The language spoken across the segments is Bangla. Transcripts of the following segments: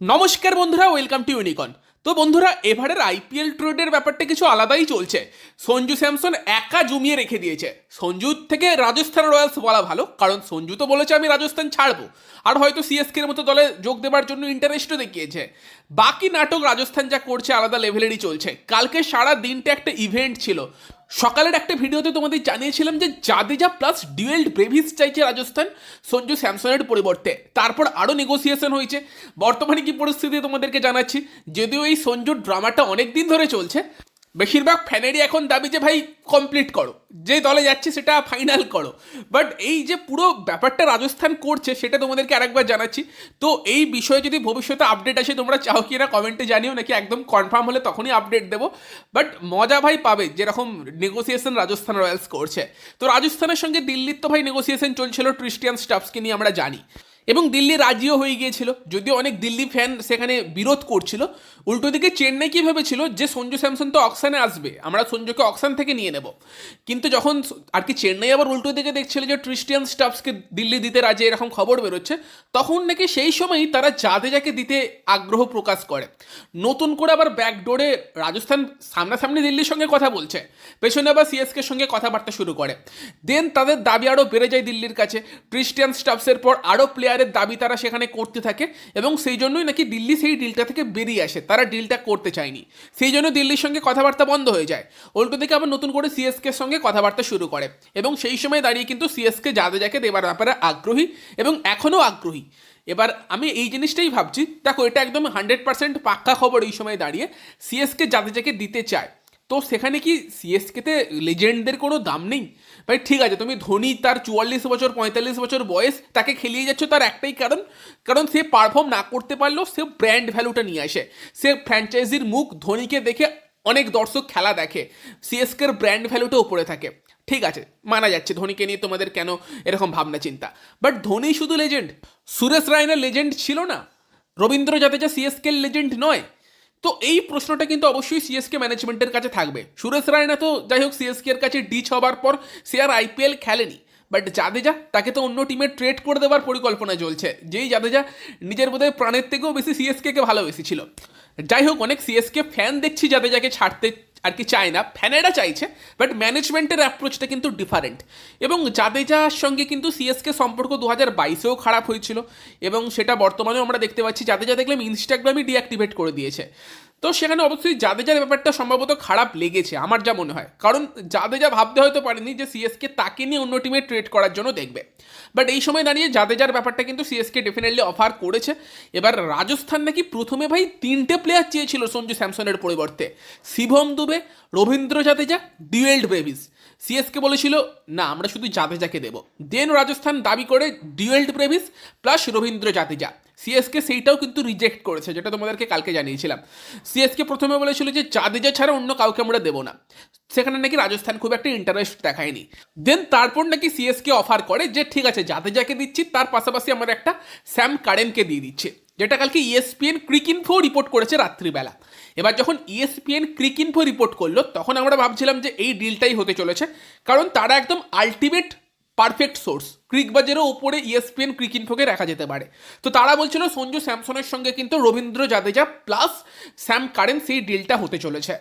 নমস্কার বন্ধুরা ওয়েলকাম টু ইউনিকন তো বন্ধুরা, এবারের আইপিএল ট্রেডের ব্যাপারটা কিছু আলাদাই চলছে। সঞ্জু স্যামসন একা জমিয়ে রেখে দিয়েছে। সঞ্জু থেকে রাজস্থান রয়্যালস বলা ভালো, কারণ সঞ্জু তো বলেছে আমি রাজস্থান ছাড়বো। আর হয়তো সিএসকের মতো দলে যোগ দেবার জন্য ইন্টারেস্টও দেখিয়েছে। বাকি নাটক রাজস্থান যা করছে, আলাদা লেভেলেরই চলছে। কালকে সারা দিনটা একটা ইভেন্ট ছিল। সকালের একটা ভিডিওতে তোমাদের জানিয়েছিলাম যে জাদেজা প্লাস ডুয়েল্ড ব্রেভিস চাইছে রাজস্থান, সঞ্জু স্যামসনের পরিবর্তে। তারপর আরও নেগোসিয়েশন হয়েছে। বর্তমানে কি পরিস্থিতি তোমাদেরকে জানাচ্ছি, যদিও এই সঞ্জুর ড্রামাটা অনেক দিন ধরে চলছে বেশিরভাগ ফ্যানেরই এখন দাবি যে, ভাই কমপ্লিট করো। যে দলে যাচ্ছে, সেটা ফাইনাল করো। বাট এই যে পুরো ব্যাপারটা রাজস্থান করছে, সেটা তোমাদেরকে আরেকবার জানাচ্ছি। তো এই বিষয়ে যদি ভবিষ্যতে আপডেট আসে, তোমরা চাও কি না কমেন্টে জানিও, নাকি একদম কনফার্ম হলে তখনই আপডেট দেবো। বাট মজা ভাই পাবে, যেরকম নেগোসিয়েশন রাজস্থান রয়্যালস করছে। তো রাজস্থানের সঙ্গে দিল্লির তো ভাই নেগোসিয়েশন চলছিল ক্রিস্টিয়ান স্টাফসকে নিয়ে আমরা জানি। এবং দিল্লি রাজিও হয়ে গিয়েছিল। যদিও অনেক দিল্লি ফ্যান সেখানে বিরোধ করছিল। উল্টো দিকে চেন্নাই কী ভেবেছিল? যে সঞ্জু স্যামসন তো অকশানে আসবে, আমরা সঞ্জুকে অকশান থেকে নিয়ে নেব। কিন্তু যখন আর কি চেন্নাই আবার উল্টো দিকে দেখছিল যে ক্রিস্টিয়ান স্টাফসকে দিল্লি দিতে রাজি, এরকম খবর বেরোচ্ছে, তখন নাকি সেই সময়ই তারা জাদেজাকে দিতে আগ্রহ প্রকাশ করে। নতুন করে আবার ব্যাকডোরে রাজস্থান সামনাসামনি দিল্লির সঙ্গে কথা বলছে। পেছনে আবার সিএসকের সঙ্গে কথাবার্তা শুরু করে। দেন তাদের দাবি আরও বেড়ে যায় দিল্লির কাছে। ক্রিস্টিয়ান স্টাফসের পর আরও প্লেয়ারের দাবি তারা সেখানে করতে থাকে এবং সেই জন্যই নাকি দিল্লি সেই ডিলটা থেকে বেরিয়ে আসে, তারা ডিলটা করতে চায়নি। সেই জন্য দিল্লির সঙ্গে কথাবার্তা বন্ধ হয়ে যায়। উল্টো দিকে আবার নতুন করে সিএসকের সঙ্গে কথাবার্তা শুরু করে এবং সেই সময় দাঁড়িয়ে কিন্তু সিএসকে জাদেজাকে দেবার ব্যাপারে আগ্রহী এবং এখনও আগ্রহী। এবার আমি এই জিনিসটাই ভাবছি, দেখো এটা একদম হান্ড্রেড পার্সেন্ট পাক্কা খবর এই সময় দাঁড়িয়ে সিএসকে জাদেজাকে দিতে চায় তো সেখানে কি সিএসকেতে লেজেন্ডদের কোনো দাম নেই? ভাই, ঠিক আছে, তুমি ধোনি তার চুয়াল্লিশ বছর, পঁয়তাল্লিশ বছর বয়স তাকে খেলিয়ে যাচ্ছ তার একটাই কারণ কারণ সে পারফর্ম না করতে পারলেও সে ব্র্যান্ড ভ্যালুটা নিয়ে আসে। সে ফ্র্যাঞ্চাইজির মুখ ধোনিকে দেখে অনেক দর্শক খেলা দেখে সিএসকের ব্র্যান্ড ভ্যালুটা উপরে থাকে। ঠিক আছে, মানা যাচ্ছে ধোনিকে নিয়ে তোমাদের কেন এরকম ভাবনা চিন্তা। বাট ধোনি শুধু লেজেন্ড সুরেশ রায়নার লেজেন্ড ছিল না। রবীন্দ্র জাদেজা সিএসকের লেজেন্ড নয়। তো এই প্রশ্নটা কিন্তু অবশ্যই সিএসকে ম্যানেজমেন্টের কাছে থাকবে। সুরেশ রায়না তো যাই হোক সিএসকে এর কাছে ডিচ হবার পর সে আর আইপিএল খেলেনি। বাট জাদেজা, তাকে তো অন্য টিমে ট্রেড করে দেওয়ার পরিকল্পনা চলছে। যেই জাদেজা নিজের বোধহয় প্রাণের থেকেও বেশি সিএসকে কে ভালোবেসেছিল। যাই হোক, অনেক সিএসকে ফ্যান দেখছি জাদেজাকে ছাড়তে আর কি চায় না। ফ্যানেরা চাইছে বাট ম্যানেজমেন্টের অ্যাপ্রোচটা কিন্তু ডিফারেন্ট এবং জাদেজার সঙ্গে কিন্তু সিএসকে সম্পর্ক দু হাজার বাইশেও খারাপ হয়েছিল, এবং সেটা বর্তমানেও আমরা দেখতে পাচ্ছি। জাদেজা দেখলাম ইনস্টাগ্রামই ডিঅ্যাক্টিভেট করে দিয়েছে। তো সেখানে অবশ্যই জাদেজার ব্যাপারটা সম্ভবত খারাপ লেগেছে, আমার যা মনে হয়। কারণ জাদেজা ভাবতে হয়তো পারেনি যে সিএসকে তাকে নিয়ে অন্য টিমে ট্রেড করার জন্য দেখবে। বাট এই সময় দাঁড়িয়ে জাদেজার ব্যাপারটা কিন্তু সিএসকে ডেফিনেটলি অফার করেছে। এবার রাজস্থান নাকি প্রথমে ভাই তিনটে প্লেয়ার চেয়েছিল সঞ্জু স্যামসনের পরিবর্তে। Shivam Dube, Ravindra Jadeja Dewald Brevis. CSK বলেছিল, না, আমরা শুধু জাদেজাকে দেব। দেন রাজস্থান দাবি করে Dewald Brevis plus Ravindra Jadeja. CSK সেইটাও কিন্তু রিজেক্ট করেছে, যেটা তোমাদেরকে কালকে জানিয়েছিলাম। সিএসকে প্রথমে বলেছিল যে জাদেজা ছাড়া অন্য কাউকে আমরা দেবো না। সেখানে নাকি রাজস্থান খুব একটা ইন্টারেস্ট দেখায়নি। দেন তারপর নাকি সিএসকে অফার করে যে, ঠিক আছে, জাদেজাকে দিচ্ছি, তার পাশাপাশি আমরা একটা স্যাম কারেনকে দিয়ে দিচ্ছে। যেটা কালকে ইএসপিএন ক্রিকিনফো রিপোর্ট করেছে রাত্রিবেলা। এবার যখন ইএসপিএন ক্রিকিনফো রিপোর্ট করল, তখন আমরা ভাবছিলাম যে এই ডিলটাই হতে চলেছে। কারণ তারা একদম আলটিমেট পারফেক্ট সোর্স ক্রিক বাজারও ওপরে ইএসপিএন ক্রিক ইনফোকে রাখা যেতে পারে। তো তারা বলছিল সঞ্জু স্যামসনের সঙ্গে কিন্তু Ravindra Jadeja plus Sam Curran সেই ডিলটা হতে চলেছে।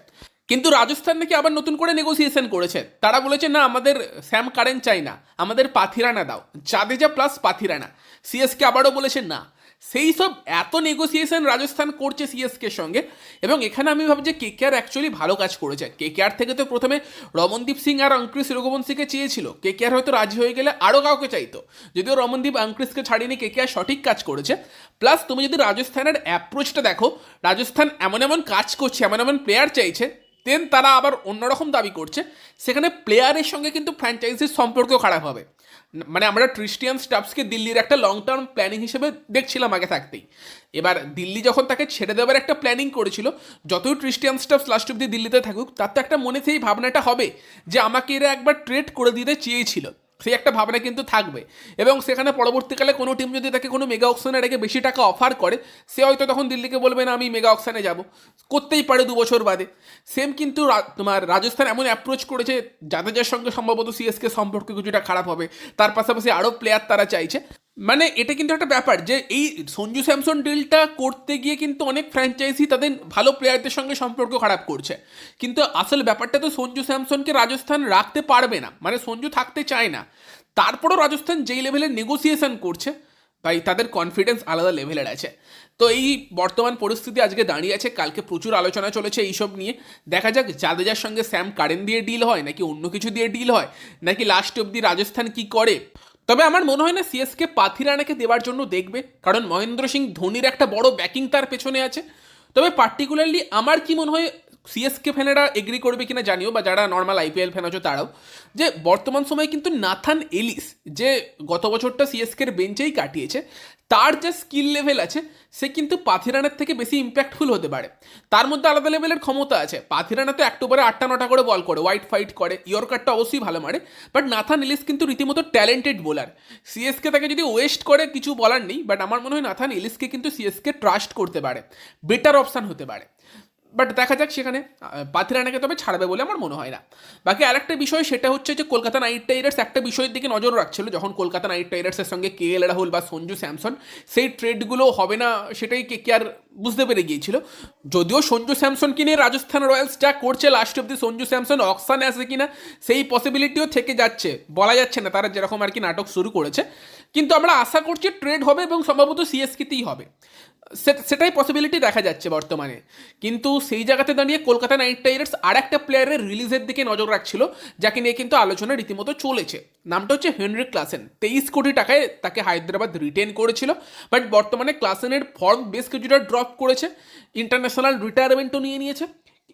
কিন্তু রাজস্থান নাকি আবার নতুন করে নেগোসিয়েশন করেছে। তারা বলেছে, না, আমাদের স্যাম কারেন চাই না। আমাদের পাথিরানা দাও। জাদেজা প্লাস পাথিরানা। সিএসকে আবারও বলেছে, না। সেই সব এত নেগোসিয়েশন রাজস্থান করছে সিএসকের সঙ্গে। এবং এখানে আমি ভাবছি কে কে আর অ্যাকচুয়ালি ভালো কাজ করেছে। কে কে আর থেকে তো প্রথমে রমনদীপ সিং আর অঙ্কৃশ রঘুবংশীকে চেয়েছিল। কে কে আর হয়তো রাজি হয়ে গেলে আরও কাউকে চাইতো। যদিও রমনদীপ অঙ্কৃশকে ছাড়িয়ে কে কে আর সঠিক কাজ করেছে। প্লাস তুমি যদি রাজস্থানের অ্যাপ্রোচটা দেখো, রাজস্থান এমন এমন কাজ করছে, এমন এমন প্লেয়ার চাইছে দেন তারা আবার অন্যরকম দাবি করছে। সেখানে প্লেয়ারের সঙ্গে কিন্তু ফ্র্যাঞ্চাইজির সম্পর্ক খারাপ হবে। মানে আমরা ক্রিস্টিয়ান স্টাফসকে দিল্লির একটা লং টার্ম প্ল্যানিং হিসেবে দেখছিলাম আগে থাকতেই। এবার দিল্লি যখন তাকে ছেড়ে দেওয়ার একটা প্ল্যানিং করেছিল, যতই ক্রিস্টিয়ান স্টাফস লাস্ট অব্দি দিল্লিতে থাকুক, তার তো একটা মনে সেই ভাবনাটা হবে যে আমাকে এরা একবার ট্রেড করে দিতে চেয়েছিল। সেই একটা ভাবনা কিন্তু থাকবে। এবং সেখানে পরবর্তীকালে কোনো টিম যদি তাকে কোনো মেগা অক্সানে রেখে বেশি টাকা অফার করে, সে হয়তো তখন দিল্লিকে বলবে, না, আমি মেগা অপশানে যাব। করতেই পারে দু বছর বাদে। সেম কিন্তু তোমার রাজস্থান এমন অ্যাপ্রোচ করেছে, যাদের সঙ্গে সম্ভবত সিএসকে সম্পর্ক কিছুটা খারাপ হবে। তার পাশাপাশি আরও প্লেয়ার তারা চাইছে। মানে এটা কিন্তু একটা ব্যাপার যে এই সঞ্জু স্যামসন ডিলটা করতে গিয়ে কিন্তু অনেক ফ্র্যাঞ্চাইজি তাদের ভালো প্লেয়ারদের সঙ্গে সম্পর্ক খারাপ করছে। কিন্তু আসল ব্যাপারটা তো সঞ্জু স্যামসনকে রাজস্থান রাখতে পারবে না। মানে সঞ্জু থাকতে চায় না। তারপরও রাজস্থান যেই লেভেলের নেগোসিয়েশন করছে তাই তাদের কনফিডেন্স আলাদা লেভেলের আছে। তো এই বর্তমান পরিস্থিতি আজকে দাঁড়িয়ে আছে, কালকে প্রচুর আলোচনা চলেছে এইসব নিয়ে। দেখা যাক জাদেজার সঙ্গে স্যাম কারেন দিয়ে ডিল হয়, নাকি অন্য কিছু দিয়ে ডিল হয়, নাকি লাস্ট অব্দি রাজস্থান কি করে। তবে আমার মনে হয় না সিএসকে পাথিরানাকে দেওয়ার জন্য দেখবে, কারণ মহেন্দ্র সিং ধোনির একটা বড় ব্যাকিং তার পেছনে আছে। তবে পার্টিকুলারলি আমার কি মনে হয় সিএসকে ফ্যানেরা এগ্রি করবে কিনা জানিও, বা যারা নর্মাল আইপিএল ফ্যান আছো তারাও, যে বর্তমান সময়ে কিন্তু নাথান এলিস, যে গত বছরটা সিএসকের বেঞ্চেই কাটিয়েছে তার যে স্কিল লেভেল আছে, সে কিন্তু পাথিরানার থেকে বেশি ইম্প্যাক্টফুল হতে পারে। তার মধ্যে আলাদা লেভেলের ক্ষমতা আছে। পাথিরানা তো পরে আটটা, নটা করে বল করে হোয়াইট ফাইট করে ইয়র্কারটা অবশ্যই ভালো মারে বাট নাথা নিলিস কিন্তু রীতিমতো ট্যালেন্টেড বোলার সিএসকে তাকে যদি ওয়েস্ট করে, কিছু বলার নেই বাট আমার মনে হয় নাথা নিলিসকে কিন্তু সিএসকে ট্রাস্ট করতে পারে। বেটার অপশান হতে পারে। বাট দেখা যাক সেখানে পাথিরানাকে তবে ছাড়বে বলে আমার মনে হয় না। বাকি আরেকটা বিষয় সেটা হচ্ছে যে কলকাতা নাইট রাইডার্স একটা বিষয়ের দিকে নজর রাখছিল, যখন কলকাতা নাইট রাইডার্সের সঙ্গে কে এল রাহুল বা সঞ্জু স্যামসন, সেই ট্রেডগুলো হবে না সেটাই কে কে আর বুঝতে পেরে গিয়েছিল। যদিও সঞ্জু স্যামসনকে নিয়ে রাজস্থান রয়্যালস যা করছে লাস্ট অব্দি সঞ্জু স্যামসন অকশানে আসে কিনা, সেই পসিবিলিটিও থেকে যাচ্ছে, বলা যাচ্ছে না তারা যেরকম আর কি নাটক শুরু করেছে। কিন্তু আমরা আশা করছি ট্রেড হবে এবং সম্ভবত সিএসকেতেই হবে। সেটাই পসিবিলিটি দেখা যাচ্ছে বর্তমানে। কিন্তু সেই জায়গাতে দাঁড়িয়ে কলকাতা নাইট রাইডার্স আর একটা প্লেয়ারের রিলিজের দিকে নজর রাখছিল, যাকে নিয়ে কিন্তু আলোচনা রীতিমতো চলেছে। নামটা হচ্ছে হেনরি ক্লাসেন। তেইশ কোটি টাকায় তাকে হায়দ্রাবাদ রিটেন করেছিল বাট বর্তমানে ক্লাসেনের ফর্ম বেশ কিছুটা ড্রপ করেছে। ইন্টারন্যাশনাল রিটায়ারমেন্টও নিয়ে নিয়েছে।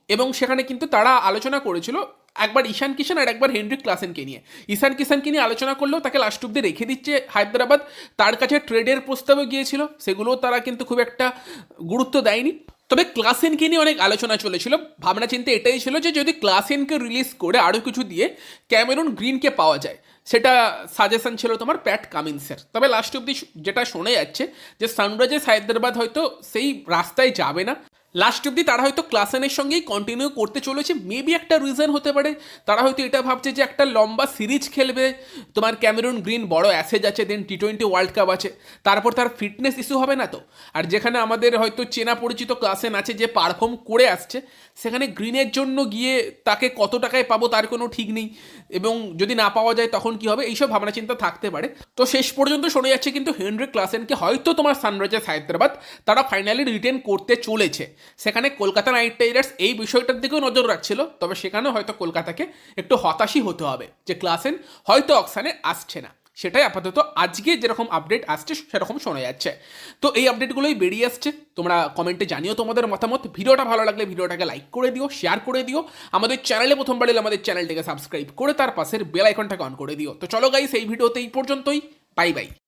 এবং সেখানে কিন্তু তারা আলোচনা করেছিল একবার ঈশান কিষান আর একবার হেনরিক ক্লাসেনকে নিয়ে। ঈশান কিষানকে নিয়ে আলোচনা করলেও তাকে লাস্ট অব্দি রেখে দিচ্ছে হায়দ্রাবাদ। তার কাছে ট্রেডের প্রস্তাবও গিয়েছিল, সেগুলোও তারা কিন্তু খুব একটা গুরুত্ব দেয়নি। তবে ক্লাসেনকে নিয়ে অনেক আলোচনা চলেছিল। ভাবনা চিন্তা এটাই ছিল যে যদি ক্লাসেনকে রিলিজ করে আরও কিছু দিয়ে ক্যামেরন গ্রিনকে পাওয়া যায়, সেটা সাজেশন ছিল তোমার প্যাট কামিন্সের তবে লাস্ট অব্দি যেটা শোনা যাচ্ছে যে সানরাইজার্স হায়দ্রাবাদ হয়তো সেই রাস্তায় যাবে না। লাস্ট অব্দি তারা হয়তো ক্লাসেনের সঙ্গেই কন্টিনিউ করতে চলেছে। মেবি একটা রিজন হতে পারে। তারা হয়তো এটা ভাবছে যে একটা লম্বা সিরিজ খেলবে। তোমার ক্যামেরুন গ্রিন বড় অ্যাসেজ আছে then T twenty world cup আছে। তারপর তার ফিটনেস ইস্যু হবে না তো? আর যেখানে আমাদের হয়তো চেনা পরিচিত ক্লাসেন আছে যে পারফর্ম করে আসছে, সেখানে গ্রিনের জন্য গিয়ে তাকে কত টাকায় পাবো তার কোনো ঠিক নেই। এবং যদি না পাওয়া যায় তখন কি হবে? এইসব ভাবনা চিন্তা থাকতে পারে। তো শেষ পর্যন্ত শোনা যাচ্ছে কিন্তু হেনরি ক্লাসেনকে হয়তো তোমার সানরাইজার্স হায়দ্রাবাদ তারা ফাইনালি রিটেন করতে চলেছে। সেখানে কলকাতা নাইট রাইডার্স এই বিষয়টার দিকেও নজর রাখছিল, তবে সেখানেও হয়তো কলকাতাকে একটু হতাশই হতে হবে যে ক্লাসেন হয়তো অকশানে আসছে না। সেটাই আপাতত আজকে যেরকম আপডেট আসছে, সেরকম শোনা যাচ্ছে। তো এই আপডেটগুলোই বেরিয়ে আসছে। তোমরা কমেন্টে জানিও তোমাদের মতামত। ভিডিওটা ভালো লাগলে ভিডিওটাকে লাইক করে দিও শেয়ার করে দিও। আমাদের চ্যানেলে প্রথমবার এলে আমাদের চ্যানেলটাকে সাবস্ক্রাইব করে তার পাশের বেল আইকনটাকে অন করে দিও। তো চলো গাইস এই ভিডিওতে এই পর্যন্তই। Bye bye